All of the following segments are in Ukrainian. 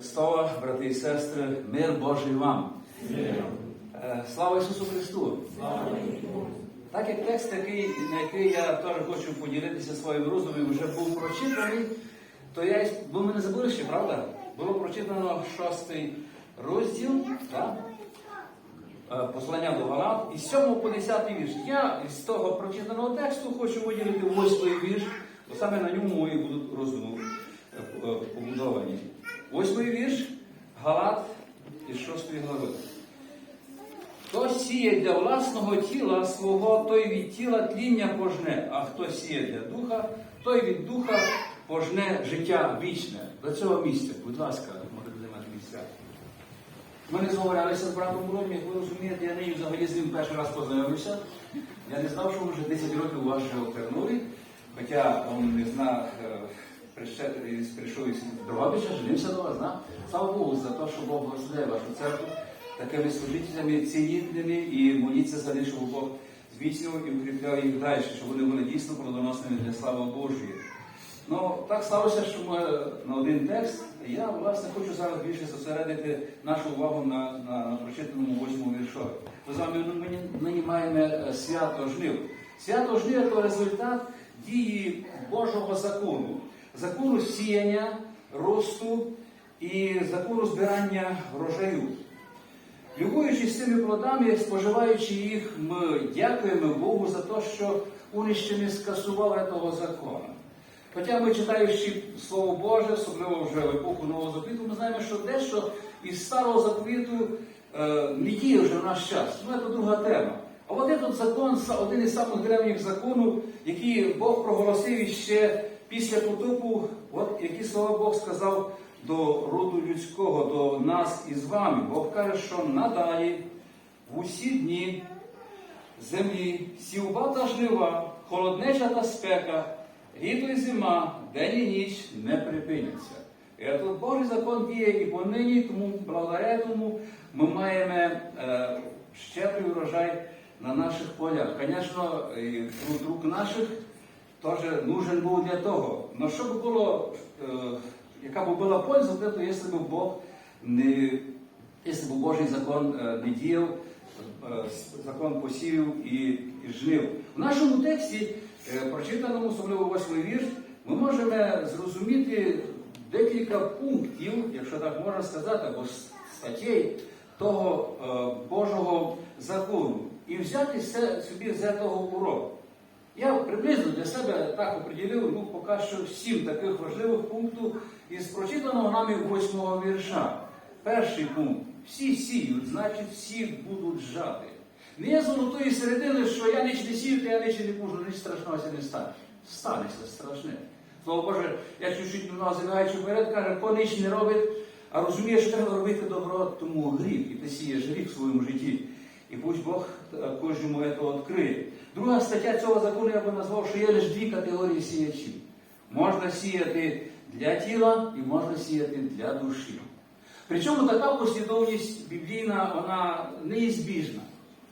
Христова, брати і сестри, мир Божий вам. Е, Слава Ісусу Христу! Так як текст, такий, на який я теж хочу поділитися своїм роздумом, вже був прочитаний, то я, бо ми не забули ще, правда? Було прочитано шостий розділ, так? Е, послання до Галат, із 7 по 10 вірш. Я з того прочитаного тексту хочу виділити 8 вірш, бо саме на ньому мої будуть роздуми е, побудовані. Восьмий вірш Галат із 6 глави. Хто сіє для власного тіла свого, той від тіла тління пожне, а хто сіє для духа, той від духа пожне життя вічне. До цього місця, будь ласка, можете займати місця. Ми не зговорилися з братом Бромі, як ви розумієте, я нею взагалі з ним перший раз познайомився. Я не знав, що вже 10 років у вас вже в Тернові, хоча він не знав, е, прийшов із- Дрогобича, женився до вас, да? Слава Богу за те, що Бог благословляє вашу церкву такими служителями цінітними і моліться за них, щоб Бог зміцнював і укріпляв їх далі, щоб вони були дійсно плодоносними для слави Божої. Ну, так сталося, що ми на один текст. Я, власне, хочу зараз більше зосередити нашу увагу на, на, на прочитаному восьмому віршові. Ми з вами нині, нині маємо е, свято жнив. Свято жнив це результат дії Божого закону, закону сіяння, росту і закону збирання врожаю. Любуючись цими плодами, споживаючи їх, ми дякуємо Богу за те, що вони ще не скасували того закону. Хоча ми читаючи Слово Боже, особливо вже в епоху Нового Заповіту, ми знаємо, що дещо із старого заповіту е, не діє вже в наш час. Ну, це друга тема. А от этот закон, один із самих древніх законів, який Бог проголосив іще після потопу, от які слова Бог сказав до роду людського, до нас із вами. Бог каже, що надалі в усі дні землі сівба та жнива, холоднеча та спека, літо і зима, день і ніч не припиняться. І от Божий закон діє і понині, тому благодаря ми маємо е, щедрий урожай на наших полях. Звісно, і труд рук наших теж нужен був для того. Но що б було, е, яка б була польза, того, якщо б Бог не, якщо б Божий закон е, не діяв, е, закон посівів і, жнив. В нашому тексті, прочитаному, особливо восьмий вірш, ми можемо зрозуміти декілька пунктів, якщо так можна сказати, або статей того Божого закону і взяти все- собі з цього урок. Я приблизно для себе так оприділив, ну, поки що сім таких важливих пунктів із прочитаного нами восьмого вірша. Перший пункт. Всі сіють, значить всі будуть жати. Не є золотої середини, що я ніч не сію, то я ніч не можу, ніч страшного ся не стане. Станеться страшне. Слово Боже, я чуть-чуть забігаючи вперед, каже, хто ніч не робить, а розуміє, що треба робити добро, тому гріх. І ти сієш гріх в своєму житті. І пусть Бог е, кожному це відкриє. Друга стаття цього закону я би назвав, що є лише дві категорії сіячів. Можна сіяти для тіла і можна сіяти для душі. Причому така послідовність біблійна, вона неізбіжна.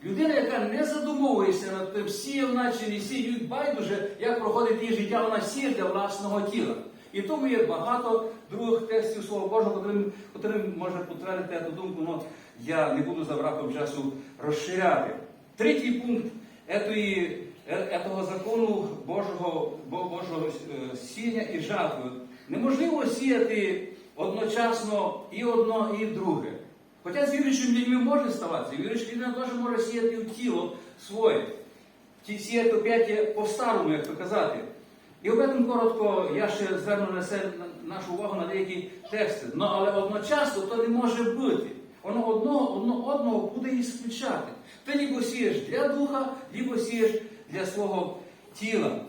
Людина, яка не задумовується над тим, сіє вона не їй байдуже, як проходить її життя, вона сіє для власного тіла. І тому є багато других текстів Слова Божого, котрим, котрим може підтвердити цю думку, але я не буду за браком часу розширяти. Третій пункт етої, е- етого закону Божого, Божого е, сіння і жатви. Неможливо сіяти одночасно і одно, і друге. Хоча з віруючими людьми може ставатися, віруюча людина теж може сіяти в тіло своє. Ті сіяти опять по-старому, як то казати. І об этом коротко я ще зверну на нашу увагу на деякі тексти. Ну, але одночасно то не може бути. Воно одного, одно одного буде ісключати. Ти лібо сієш для духа, лібо сієш для свого тіла.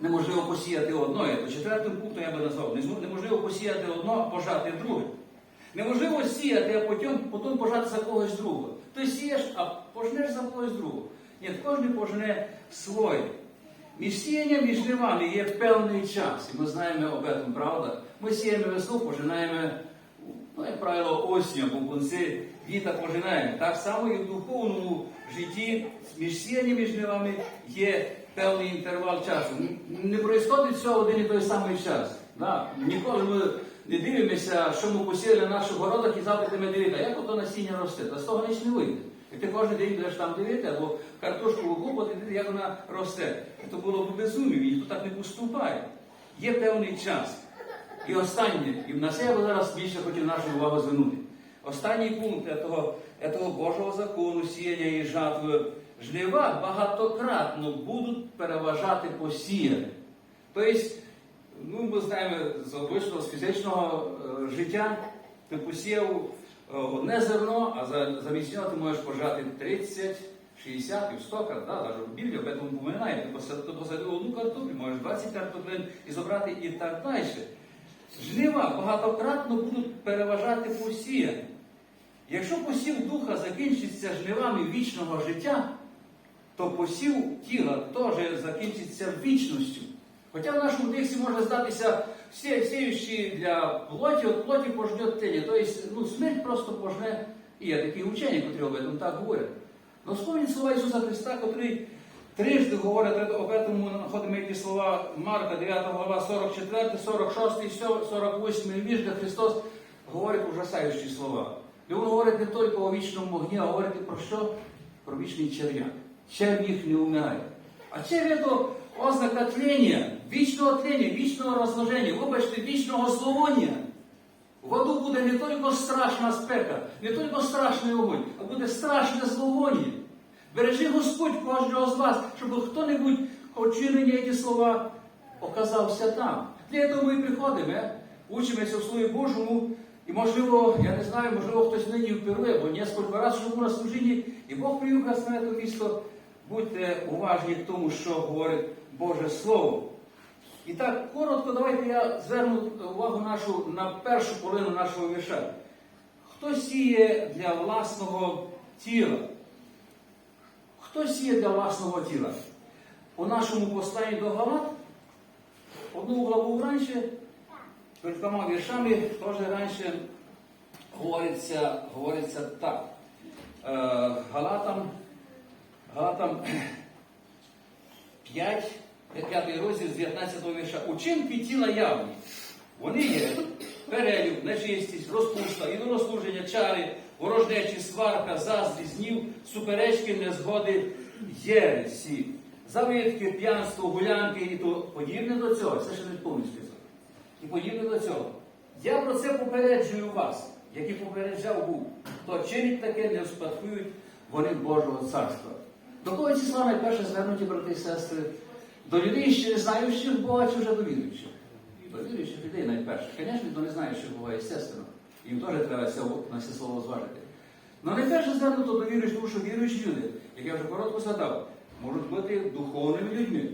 Неможливо посіяти одно, то четвертим пунктом я би назвав. Неможливо посіяти одно, пожати друге. Неможливо сіяти, а потім, потім пожати за когось другого. Ти сієш, а пожнеш за когось другого. Ні, кожен пожне своє. Між сіянням і жнивами є певний час, і ми знаємо об этом, правда? Ми сіємо весну, пожинаємо, ну, як правило, осінню, або в кінці літа пожинаємо. Так само і в духовному житті між сіянням і жнивами є певний інтервал часу. Не происходить все один і той самий час. Да? Ніколи ми не дивимося, що ми посіяли на наших городах і завтра дивити, а як ото насіння росте? Та з того ніч не вийде. І ти кожен день будеш там дивити, або картошку викупати, як вона росте. Це було б безумів, ніхто так не поступає. Є певний час. І останнє, і на це я би зараз більше хотів нашу увагу звернути. Останній пункт того, того Божого закону, сіяння і жатви, жнива багатократно будуть переважати посіяне. Тобто, ну, ми знаємо з обичного, з фізичного е, життя, ти посіяв е, одне зерно, а за, замість нього ти можеш пожати 30, 60 і 100 картоплин, да, навіть Біблії об ти посадив, ти посадив одну картоплю, можеш 20 картоплин і забрати і так далі. Жнива багатократно будуть переважати посіяне. Якщо посів духа закінчиться жнивами вічного життя, то посів тіла теж закінчиться вічністю. Хоча в нашому тексті може здатися всі сіючі для плоті, от плоті пожнет тілі. Тобто ну, смерть просто пожне. І є такі учені, які об этом так говорять. Но вспомніть слова Ісуса Христа, котрий трижди говорить об этом, ми знаходимо які слова Марка, 9 глава, 44, 46, 48 вірш, де Христос говорить ужасаючі слова. І Він говорить не тільки о вічному вогні, а говорить про що? Про вічний черв'як. Червь їх не вмирає. А черв'я то ознака тлення, вічного тлення, вічного розложення, вибачте, вічного зловоння. В аду буде не тільки страшна спека, не тільки страшний огонь, а буде страшне зловоння. Бережи Господь кожного з вас, щоб хто-небудь, очинені ці слова, оказався там. Для того ми приходимо, е? учимося в Слові Божому, і можливо, я не знаю, можливо, хтось нині вперше, бо несколько разів живу на служінні, і Бог привів нас на це місто. Будьте уважні к тому, що говорить Боже Слово. І так, коротко, давайте я зверну увагу нашу на першу половину нашого вірша. Хто сіє для власного тіла? Хто сіє для власного тіла? У нашому посланні до Галат, одну главу раніше, кількома віршами, теж раніше говориться, говориться так. Е, Галатам, Галатам 5, 5 розділ з 19 вірша. Учинки тіла явні. Вони є перелюб, нечистість, розпуста, ідолослуження, чари, ворожнечі, сварка, заздрість, знів, суперечки, незгоди, єресі, завитки, п'янство, гулянки і то подібне до цього. Це ще не список. І подібне до цього. Я про це попереджую вас, як і попереджав був, хто чинить таке, не вспадкують вони Божого царства. До кого ці слова найперше звернуті, брати і сестри? До людей, ще не знаючих Бога, чи вже до До віруючих людей найперше. Звісно, до не знаючих Бога, естественно. Їм теж треба на це слово зважити. Ну найперше звернуто до віруючих, тому що віруючі люди, як я вже коротко згадав, можуть бути духовними людьми,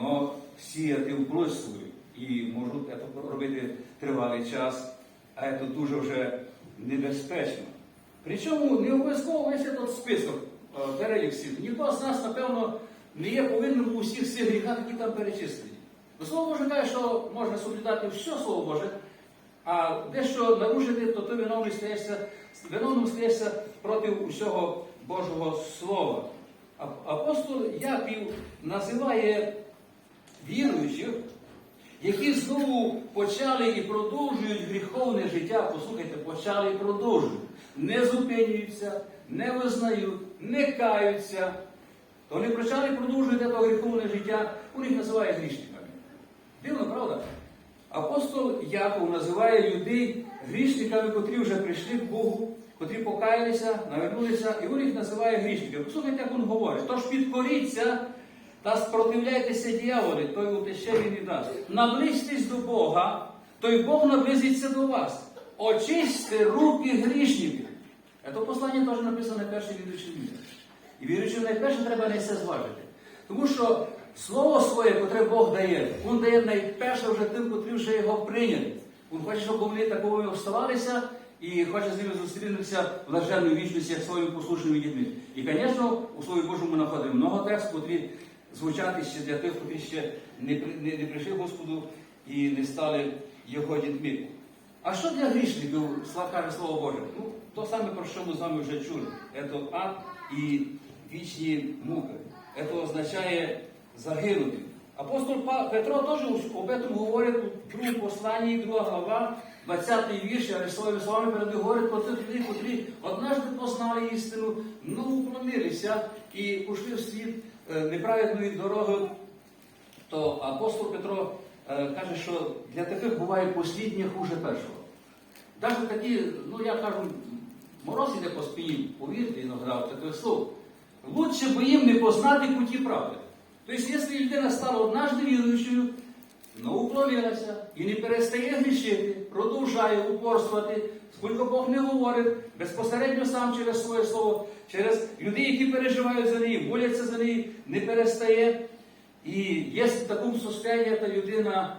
але сіяти в плоть свою і можуть це робити тривалий час, а це дуже вже небезпечно. Причому не обов'язково весь цей список е, перелік всіх. Ніхто з нас, напевно, не є повинним у всіх цих гріхах, які там перечислені. Бо Слово Боже каже, що можна соблюдати все Слово Боже, а дещо нарушити, то ти виновний стаєшся, виновним стаєшся проти усього Божого Слова. Апостол Яків називає віруючих, які знову почали і продовжують гріховне життя, послухайте, почали і продовжують, не зупинюються, не визнають, не каються, то вони почали продовжують це гріховне життя, у них називають грішниками. Дивно, правда? Апостол Яков називає людей грішниками, котрі вже прийшли к Богу, котрі покаялися, навернулися, і він їх називає грішниками. Послухайте, як він говорить. Тож підкоріться та спротивляйтеся дьяволі, той утече він і дасть. Наблизьтесь до Бога, то й Бог наблизиться до вас. Очисьте руки грішників. Це послання теж написано перший віруючий людям. І віруючим найперше треба не все зважити. Тому що слово своє, котре Бог дає, Він дає найперше вже тим, котрі вже його прийняли. Він хоче, щоб вони такою вставалися і хоче з ними зустрінутися в блаженній вічності як своїми послушними дітьми. І, звісно, у Слові Божому ми знаходимо много текстів, котрі звучати ще для тих, котрі ще не, не, не прийшли Господу і не стали його дітьми. А що для грішників каже Слово Боже? Ну, то саме, про що ми з вами вже чули. Це ад і вічні муки. Це означає загинути. Апостол Петро теж об этом говорить у другому посланні, друга глава, 20-й вірш, я своїми словами перед говорить про тих людей, котрі однажды познали істину, ну уклонилися і пішли в світ е, неправедної дороги, то апостол Петро е, каже, що для таких буває посліднє хуже першого. Навіть такі, ну я кажу, мороз іде по спині, повірте, іногда таких слов. Лучше би їм не познати путі правди. Тобто, якщо людина стала однажды віруючою, но уклонилася і не перестає грішити, продовжує упорствувати, скільки Бог не говорить, безпосередньо сам через своє слово, через людей, які переживають за неї, моляться за неї, не перестає. І є в такому состоянні та людина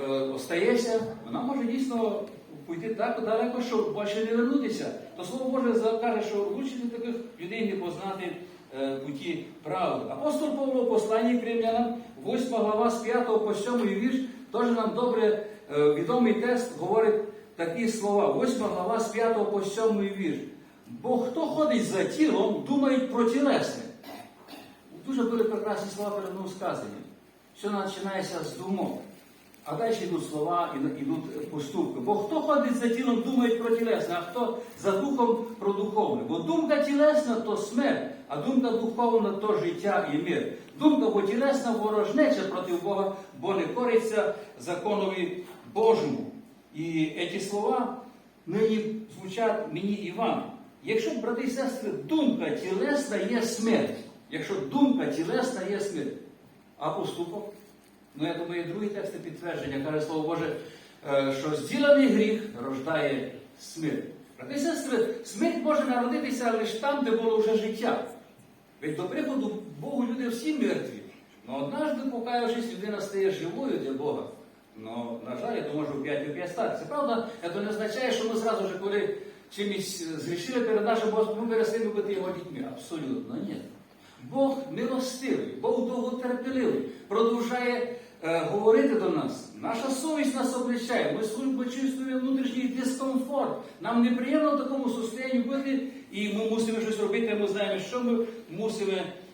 е, остається, вона може дійсно пойти так далеко, що більше не вернутися. То слово Боже каже, що лучше таких людей не познати путі правди. Апостол Павло в посланні к римлянам, 8 глава з 5 по 7 вірш, теж нам добре е, відомий текст говорить такі слова. 8 глава з 5 по 7 вірш. Бо хто ходить за тілом, думають про тілесне. Дуже були прекрасні слова перед мною сказані. Все починається з думок. А далі йдуть слова, йдуть поступки. Бо хто ходить за тілом, думає про тілесне, а хто за духом про духовне. Бо думка тілесна то смерть, а думка духовна то життя і мир. Думка бо тілесна ворожнеча проти Бога, бо не кориться законові Божому. І ці слова нині звучать мені і вам. Якщо, брати і сестри, думка тілесна є смерть. Якщо думка тілесна є смерть, а поступок? Ну, я думаю, другий текст підтвердження, каже Слово Боже, е, що зділений гріх рождає смерть. Брати сестри, смерть може народитися лише там, де було вже життя. Ведь до приходу Богу люди всі мертві. Но однажды, покаявшись, людина стає живою для Бога. Но, на жаль, я думаю, що 5 5 статися. Правда, це не означає, що ми зразу ж, коли чимось зрішили перед нашим Богом, ми перестаємо бути його дітьми. Абсолютно ні. Бог милостивий, Бог довготерпеливий, продовжує е, говорити до нас. Наша совість нас обличає, ми служимо почувствуємо внутрішній дискомфорт. Нам неприємно в такому состоянні бути, і ми мусимо щось робити, ми знаємо, що ми мусимо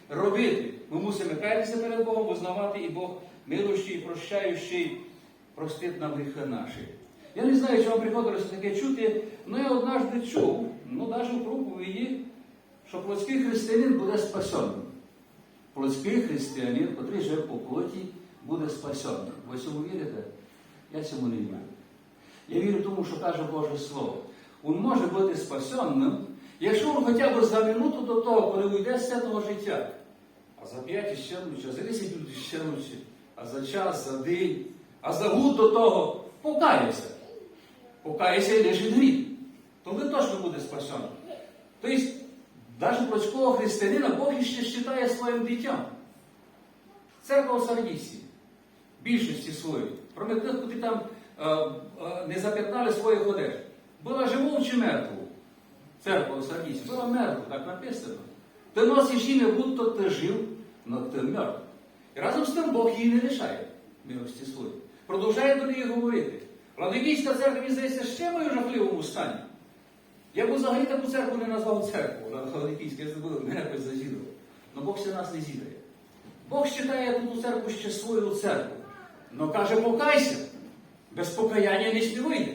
робити. Ми мусимо каятися перед Богом, визнавати, і Бог милощий прощаючий простить нам гріхи наші. Я не знаю, чи вам приходилося таке чути, але я однажды чув, ну навіть у проповіді, що плотський християнин буде спасенним. Плотський християнин, який живе по плоті, буде спасенним. Ви цьому вірите? Я цьому не вірю. Я вірю тому, що каже Боже Слово. Він може бути спасенним, якщо він хоча б за минуту до того, коли уйде з цього життя, а за п'ять ще лучше, а за 10 минут ще лучше, а за час, за день, а за год до того покаявся. Покаявся і лежить гріх. То ви точно буде спасеним. Тобто, навіть плотського християнина Бог іще вважає своїм дитям. Церква у Сардісі, більшості своїй, про тих, які там е, е, не запятнали своїх одеж. Була живу чи мертву? Церква у Сардісі. Була мертва, так написано. Ти носиш ім'я, будто ти жив, но ти мертв. І разом з тим Бог її не лишає милості своєї. Продовжує до неї говорити. Владимирська церква, мені здається, ще в жахливому стані. Я б взагалі таку церкву не назвав церкву, Ладикійська, я забув, мене якось зазідав. Але Бог ще нас не зідає. Бог вважає ту церкву ще свою церкву. Но каже, покайся. Без покаяння ніч не вийде.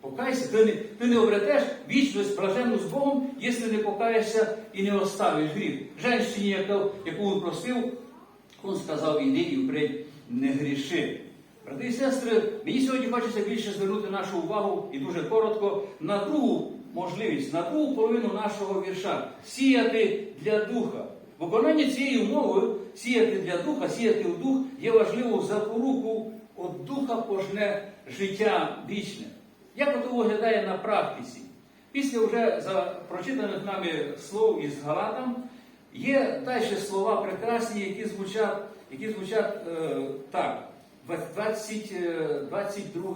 Покайся, ти не, ти не обретеш вічність блаженну з Богом, якщо не покаєшся і не оставиш гріх. Женщині, яку, яку він просив, він сказав, іди і впредь не гріши. Брати і сестри, мені сьогодні хочеться більше звернути нашу увагу і дуже коротко на другу можливість, на другу половину нашого вірша сіяти для духа. Виконання цієї умови сіяти для духа, сіяти в дух є важливою запоруку от духа пожне життя вічне. Як це виглядає на практиці? Після вже за прочитаних нами слов із Галатам є далі слова прекрасні, які звучать, які звучать е, так. 20, е, 22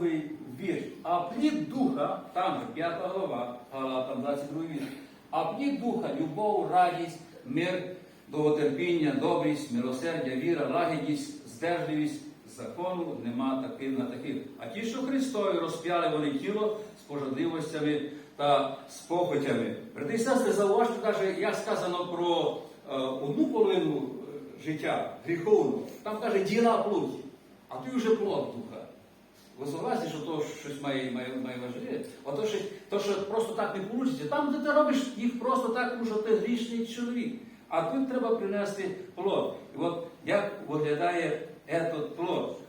вірш. А плід духа, там же 5 глава, Галатам 22 вірш. А плід духа, любов, радість, мир, довготерпіння, добрість, милосердя, віра, лагідність, здержливість, закону нема таких на таких. А ті, що Христові розп'яли вони тіло з пожадливостями та з похотями. Брати сестри, зауважте, каже, як сказано про е, одну половину е, життя гріховну, там каже діла плоті, а ти вже плод духа. ви согласні, що то щось має, має, має важливе? Ото що, то, що просто так не вийде. Там, де ти робиш їх просто так, тому що ти грішний чоловік. А тут треба принести плод. І от як виглядає этот плод.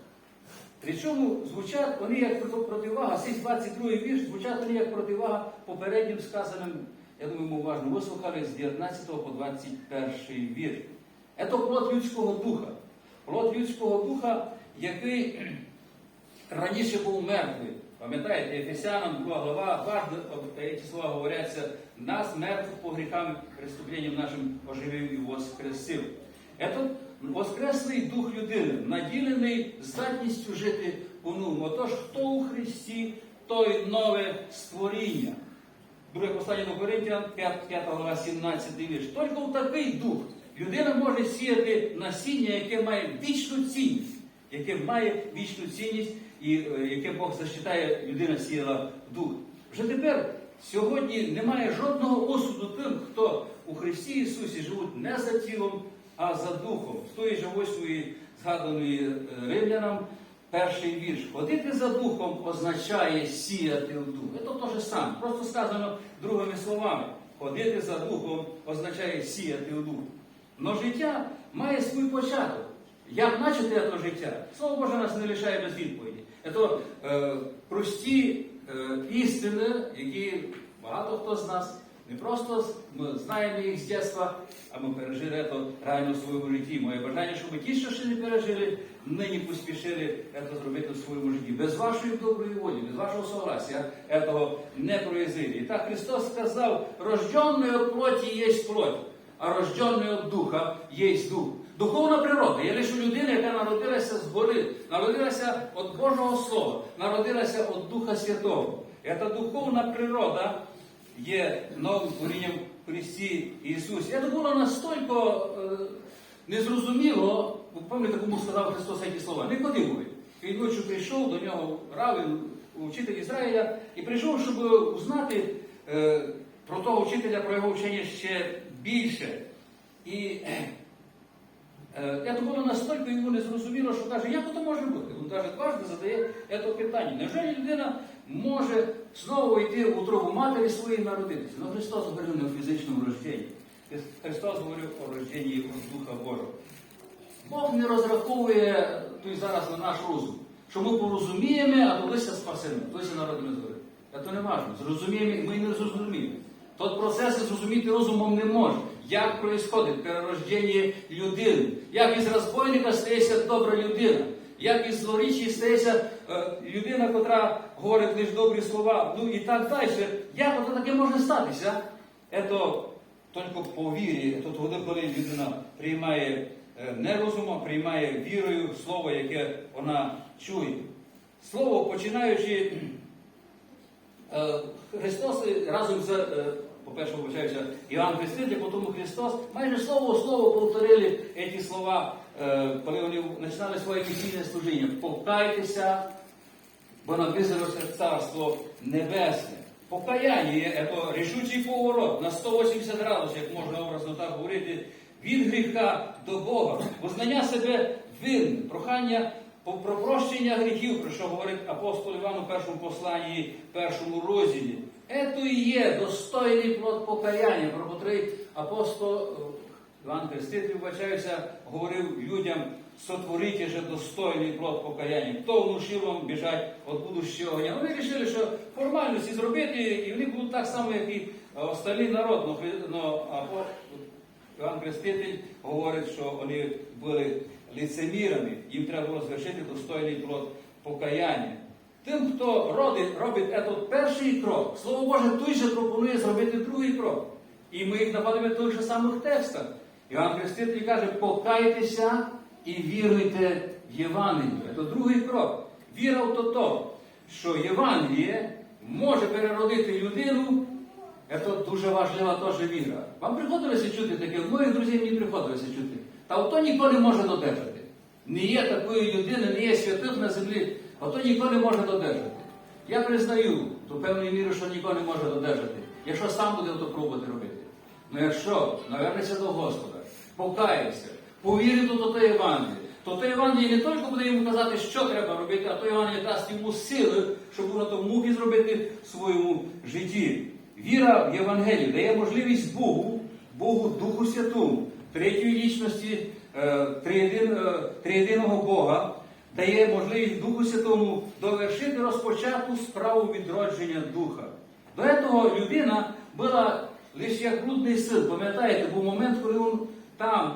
Причому звучать вони як противага, цей 22 й вірш, звучать вони як противага попереднім сказаним, я думаю, ми уважно з 19 по 21 вірш. Це плод людського духа. Плод людського духа, який раніше був мертвий. Пам'ятаєте, Ефесянам 2 глава, важно, ці слова говоряться, нас мертвих по гріхам і преступлениям нашим оживив і воскресив. Этот воскреслий дух людини, наділений здатністю жити по-новому. Отож, хто у Христі, той нове створіння. Друге послання до Коринтян, 5, 5 глава, 17 вірш. Тільки у такий дух людина може сіяти насіння, яке має вічну цінність, яке має вічну цінність і е, яке Бог зачитає, людина сіяла дух. Вже тепер, сьогодні немає жодного осуду тим, хто у Христі Ісусі живуть не за тілом, а за духом. З тої ж восьмої згаданої е, римлянам, перший вірш. Ходити за духом означає сіяти в дух. Це то же саме. Просто сказано другими словами. Ходити за духом означає сіяти в дух. Но життя має свій початок. Як начати це життя? Слово Боже нас не лишає без відповіді. Це е, прості істини, які багато хто з нас не просто ми знаємо їх з дитинства, а ми пережили це реально в своєму житті. Моє бажання, щоб ті, що ще не пережили, нині поспішили це зробити в своєму житті. Без вашої доброї волі, без вашого согласия цього не произойде. І так Христос сказав, рожденної от плоті є плоть, а рожденної от духа є дух. Духовна природа є лише людина, яка народилася згори, народилася від Божого Слова, народилася від Духа Святого. Ця духовна природа є новим творінням Христі Ісусі. Це було настільки е, незрозуміло, пам'ятаєте, кому сказав Христос ці слова? Никодимові. Він ночі прийшов до нього равин, учитель Ізраїля, і прийшов, щоб узнати е, про того вчителя, про його вчення ще більше. І е, це було настільки йому незрозуміло, що каже, як це може бути? Він каже, дважди задає це питання. Невже людина може знову йти в утробу матері своєї народитися? Ну Христос говорив не в фізичному рожденні. Христос говорив о рожденні Духа Божого. Бог не розраховує той зараз на наш розум, що ми порозуміємо, а колися спасемо, колися народимо згори. Це не важливо. Зрозуміємо, ми не зрозуміємо. Тот процес зрозуміти розумом не може. Як происходить перерождення людини? Як із розбойника стається добра людина? Як із злорічі стається е, людина, котра говорить лише добрі слова, ну і так далі. Як ото таке може статися? Це тільки по вірі, тоді, коли людина приймає е, не розумом, приймає вірою слово, яке вона чує. Слово, починаючи. Е, Христос разом з, е, по-перше, вибачаюся, Іван Хреститель, потім Христос, майже слово в слово повторили ці слова, е, коли вони починали своє місійне служіння. Покайтеся, бо наблизилося Царство Небесне. Покаяння є це рішучий поворот на 180 градусів, як можна образно так говорити, від гріха до Бога, визнання себе винним, прохання про прощення гріхів, про що говорить апостол Іван у першому посланні, першому розділі. Ето і є достойний плод покаяння, про котрий апостол Іван Хреститель, вбачаюся, говорив людям, сотворіть же достойний плод покаяння. Хто внушив вам біжать від будущого огня? Вони вирішили, що формальності зробити, і вони будуть так само, як і остальний народ. Но Іван Хреститель говорить, що вони були лицемірами, їм треба було звершити достойний плод покаяння. Тим, хто робить, робить этот перший крок, Слово Боже той же пропонує зробити другий крок. І ми їх знаходимо в тих же самих текстах. Іван Хреститель каже, покайтеся і віруйте в Євангелію. Це другий крок. Віра в то, що Євангеліє може переродити людину. Це дуже важлива теж віра. Вам приходилося чути таке, моїх друзів мені приходилося чути. Та ото ніхто не може додержати. Не є такої людини, не є святих на землі, ото ніхто не може додержати. Я признаю до певної міри, що ніхто не може додержати, якщо сам буде то пробувати робити. Ну якщо навернеться до Господа, покається, повірить до того Євангелія, то той Євангеліє не тільки буде йому казати, що треба робити, а той Євангеліє дасть йому сили, щоб воно то муки зробити в своєму житті. Віра в Євангелію дає можливість Богу, Богу Духу Святому, третьої лічності триєдиного Бога, дає можливість Духу Святому довершити розпочату справу відродження Духа. До цього людина була лише як блудний син. Пам'ятаєте, був момент, коли він там,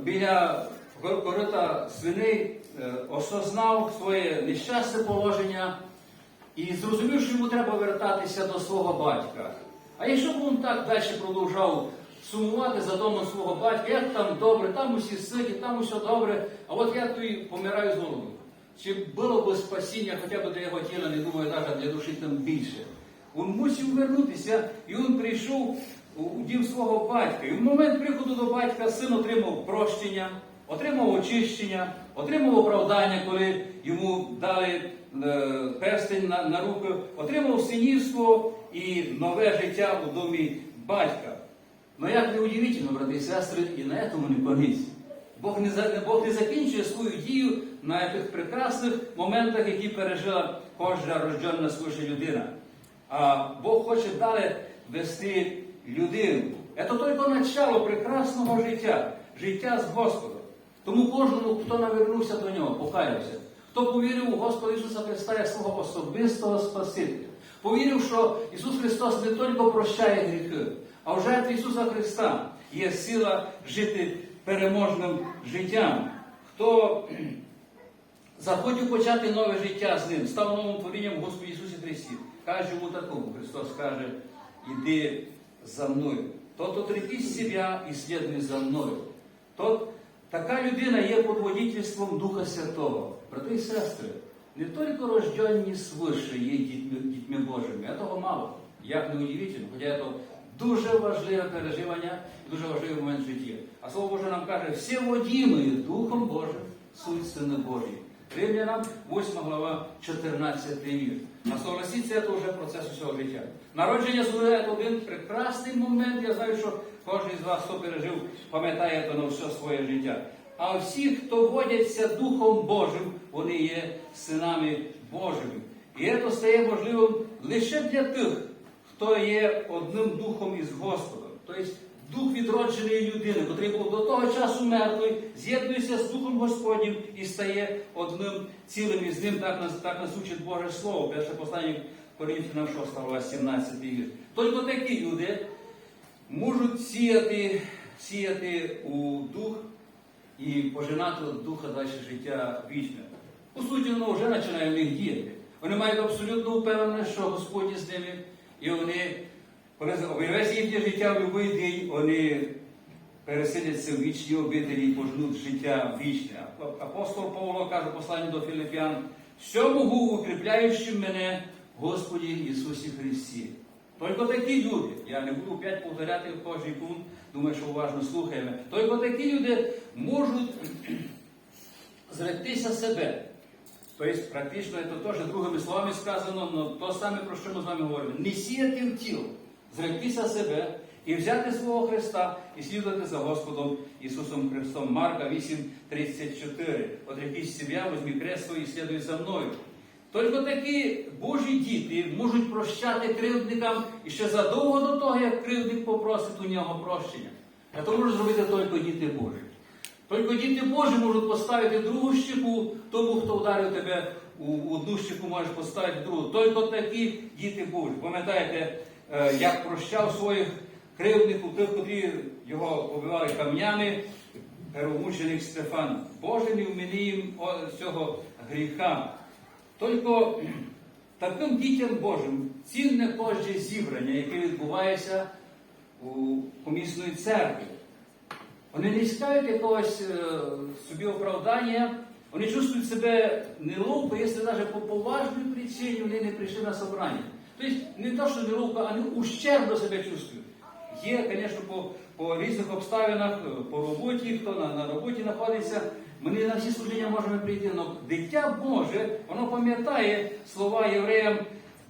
біля кор- корита свиней, е, осознав своє нещасне положення і зрозумів, що йому треба вертатися до свого батька. А якщо б він так далі продовжав сумувати за домом свого батька, як там добре, там усі ситі, там усе добре, а от я тут помираю з голоду. Чи було б спасіння хоча б для його тіла, не думаю, навіть для душі там більше. Він мусив вернутися, і він прийшов у дім свого батька. І в момент приходу до батька син отримав прощення, отримав очищення, отримав оправдання, коли йому дали е, перстень на, на руку, отримав синівство і нове життя у домі батька. Ну як не удивительно, брати і сестри, і на цьому не конець. Бог не, Бог не закінчує свою дію на тих прекрасних моментах, які пережила кожна рожденна свиша людина. А Бог хоче далі вести людину. Це тільки начало прекрасного життя, життя з Господом. Тому кожному, хто навернувся до нього, покаявся, хто повірив у Господа Ісуса Христа як свого особистого Спасителя, повірив, що Ісус Христос не тільки прощає гріхи, жертві Ісуса Христа є сила жити переможним життям. Хто захотів почати нове життя з ним, став новим творінням Господі Ісусі Христі. Каже йому такому, Христос каже, іди за мною. Тот отрекись себя і слідуй за мною. Тот, така людина є під водительством Духа Святого. Брати і сестри, не тільки рожденні свише є дітьми, дітьми Божими, этого мало. Як не удивительно, хоча це дуже важливе переживання дуже важливий момент в житті. А Слово Боже нам каже, всі водімі Духом Божим суть Сини Божі. Римлянам 8 глава 14 вірш. А согласіться, це вже процес усього життя. Народження це один прекрасний момент. Я знаю, що кожен з вас, хто пережив, пам'ятає це на все своє життя. А всі, хто водяться Духом Божим, вони є синами Божими. І це стає можливим лише для тих, хто є одним духом із Господом. Тобто дух відродженої людини, який був до того часу мертвий, з'єднується з Духом Господнім і стає одним цілим із ним, так нас, так нас учить Боже Слово. Перше послання Коринфянам 6 17 вірш. Тільки такі люди можуть сіяти, сіяти у дух і пожинати духа далі життя вічне. По суті, воно вже починає в них діяти. Вони мають абсолютно впевненість, що Господь з ними, і вони, весь їхнє життя в будь-який день, вони переселяться в вічні обителі і пожнуть життя вічне. Апостол Павло каже в посланні до Філіп'ян, що можу, укріпляючи мене Господі Ісусі Христі. Тільки такі люди, я не буду п'ять повторяти в кожній пункт, думаю, що уважно слухаємо. Тільки такі люди можуть зректися себе. Тобто, практично, це теж другими словами сказано, але то саме, про що ми з вами говоримо. Не сіяти в тіло, зректися себе і взяти свого Христа і слідувати за Господом Ісусом Христом. Марка 8,34. Отрекись себе, возьми крест свій і слідуй за мною. Тільки такі Божі діти можуть прощати кривдникам і ще задовго до того, як кривдник попросить у нього прощення. А то можуть зробити тільки діти Божі. Тільки діти Божі можуть поставити другу щеку, тому, хто вдарив тебе у одну щеку, можеш поставити другу. Тільки такі діти Божі. Пам'ятаєте, е, як прощав своїх кривдників, тих, котрі його побивали камнями, первомученик Стефан. Боже, не о- цього гріха. Тільки таким дітям Божим цінне кожне зібрання, яке відбувається у помісної церкви. Вони не іскають якогось е, собі оправдання, вони чувствують себе неловко, якщо навіть по поважній причині вони не прийшли на собрання. Тобто не те, що неловко, а не ущербно себе чувствують. Є, звісно, по, по різних обставинах, е, по роботі, хто на, на роботі знаходиться, ми не на всі служіння можемо прийти. але дитя Боже, воно пам'ятає слова євреям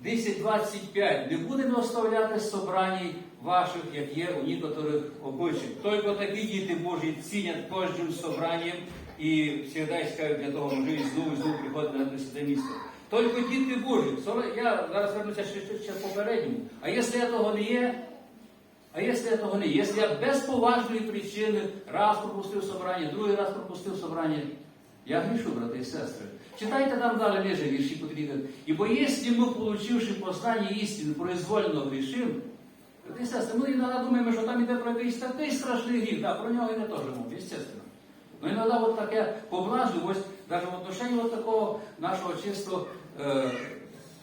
10.25. Не будемо оставляти собраній ваших, як є у некоторих обичаях. Тільки такі діти Божі цінять кожним собранням і завжди іскають для того можливість знову і знову приходити на те місце. Тільки діти Божі, я зараз вернуся ще, ще, попередньому. А якщо я того не є, а якщо того не є, якщо я без поважної причини раз пропустив собрання, другий раз пропустив собрання, я грішу, брати і сестри. Читайте там далі ниже вірші потрібно. Ибо если мы, получивши познание истины, произвольно грешим, брати і сестри, ми іноді думаємо, що там іде про якийсь такий страшний гріх, да, про нього йде теж мов, естественно. Но іноді от таке поблажливость, навіть в отношенні от такого нашого чисто е,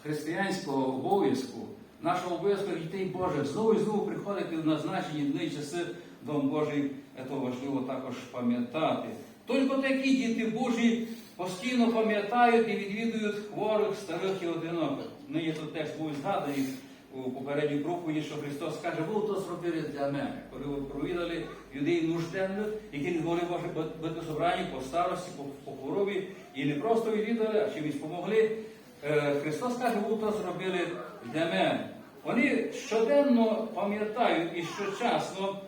християнського обов'язку, нашого обов'язку дітей Божих, знову і знову приходити в назначені дні і часи Дом Божий, це важливо також пам'ятати. Тільки такі діти Божі постійно пам'ятають і відвідують хворих, старих і одиноких. Нині тут текст був згаданий у попередній проповіді, що Христос каже, ви то зробили для мене, коли ви провідали людей нужденних, які не могли бути собрані по старості, по, по хворобі, і не просто відвідали, а чимось помогли. Е, Христос каже, ви то зробили для мене. Вони щоденно пам'ятають і щочасно,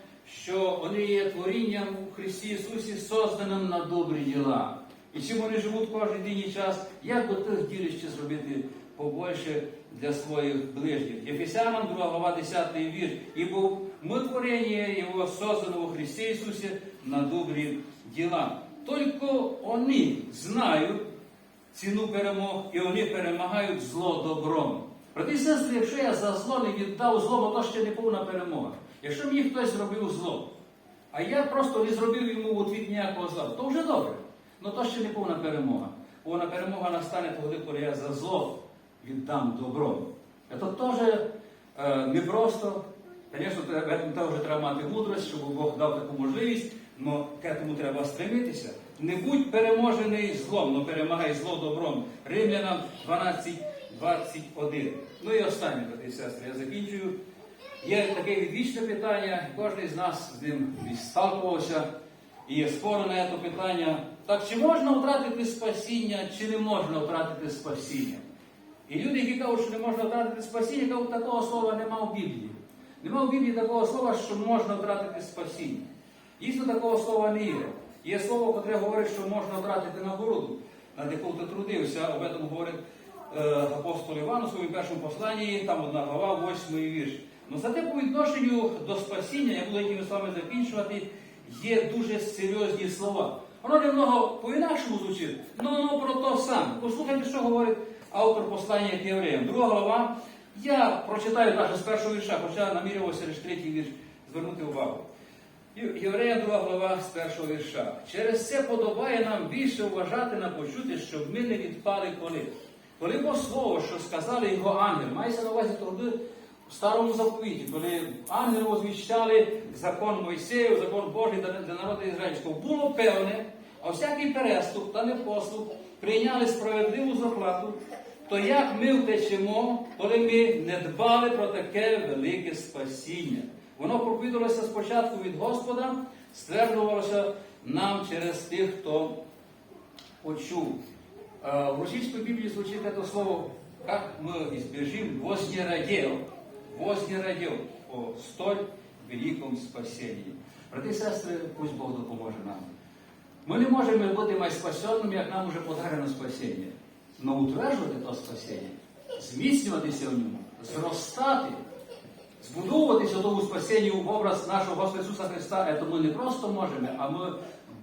що вони є творінням у Христі Ісусі, созданим на добрі діла. І чим вони живуть кожен день і час, як до тих ділища зробити побольше для своїх ближніх. Ефесянам 2 глава 10 вірш. Ибо мы творение Его создано во Христе Иисусе на добрі діла. Тільки вони знають ціну перемог, і вони перемагають зло добром. Брати і сестри, якщо я за зло не віддав зло, бо то ще не повна перемога. Якщо мені хтось зробив зло, а я просто не зробив йому у відвід ніякого зла, то вже добре. Ну то ще не повна перемога. Повна перемога настане тоді, коли я за зло віддам добро. Це теж е, непросто. Звісно, це вже треба мати мудрость, щоб Бог дав таку можливість, але к этому треба стремитися. Не будь переможений злом, але перемагай зло добром. Римлянам 12, 21. Ну і останнє, брати і сестри, я закінчую. Є таке відвічне питання, кожен з нас з ним сталкувався, і є спори на це питання. Так чи можна втратити спасіння, чи не можна втратити спасіння? І люди, які кажуть, що не можна втратити спасіння, кажуть, такого слова нема в Біблії. Нема в Біблії такого слова, що можна втратити спасіння. Дійсно, такого слова не є. Є слово, яке говорить, що можна втратити нагороду, над якою ти трудився, об этом говорить е, апостол Іван у своєму першому посланні, там одна глава, восьмий вірш. Ну зате по відношенню до спасіння, я буду якими словами закінчувати, є дуже серйозні слова. Воно немного по-інакшому звучить, але воно про те саме. Послухайте, що говорить автор послання євреям. Друга глава. Я прочитаю навіть з першого вірша, хоча намірювався лише третій вірш звернути увагу. Євреям 2 глава з першого вірша. Через це подобає нам більше вважати на почути, щоб ми не відпали коли. Коли бо слово, що сказали його ангел, мається на увазі труди в старому заповіті, коли ангели возвіщали закон Мойсею, закон Божий для народу ізраїльського, було певне, а всякий переступ та непослух прийняли справедливу заплату, то як ми втечемо, коли ми не дбали про таке велике спасіння? Воно проповідувалося спочатку від Господа, стверджувалося нам через тих, хто почув. Е, В російській Біблії звучить це слово, як ми избежим, вознерадел, вознерадел о столь великому спасенні. Брати і сестри, пусть Бог допоможе нам. Ми не можемо бути май спасенними, як нам уже подарено спасіння. Но утверджувати то спасіння, зміцнюватися в ньому, зростати, збудовуватися тому спасінні в образ нашого Господа Ісуса Христа, це ми не просто можемо, а ми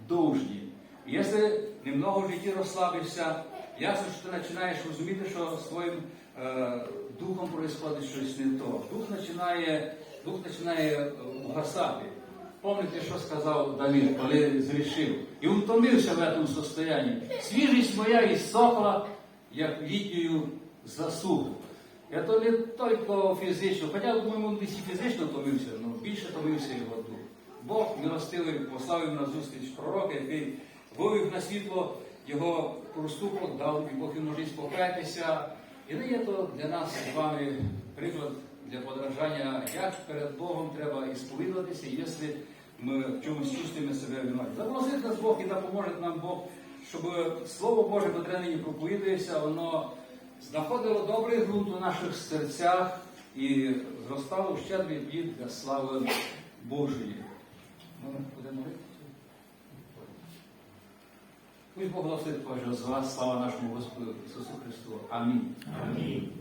должні. Якщо немного в житті розслабився, ясно, що ти починаєш розуміти, що своїм е, духом происходить щось не то. Дух починає, дух починає е, угасати. Помните, що сказав Давид, коли зрішив? І утомився в цьому состоянии. Свіжість моя іссохла, як літньою засуху. Я то не тільки фізично, хоча, думаю, він десь і фізично втомився, але більше втомився його дух. Бог милостивий послав їм на зустріч пророка, який вивів на світло його проступок, дав і Бог йому можливість покаятися. І не є то для нас з вами приклад для подражання, як перед Богом треба ісповідуватися, якщо ми в чомусь чувствуємо себе винуваті. Запросить нас Бог і допоможе нам Бог, щоб Слово Боже, котре нині проповідується, воно знаходило добрий ґрунт у наших серцях і зростало щедрий плід для слави Божої. Ми будемо молитися? Пусть Бог благословить кожного з вас. Слава нашому Господу Ісусу Христу. Амінь. Амінь.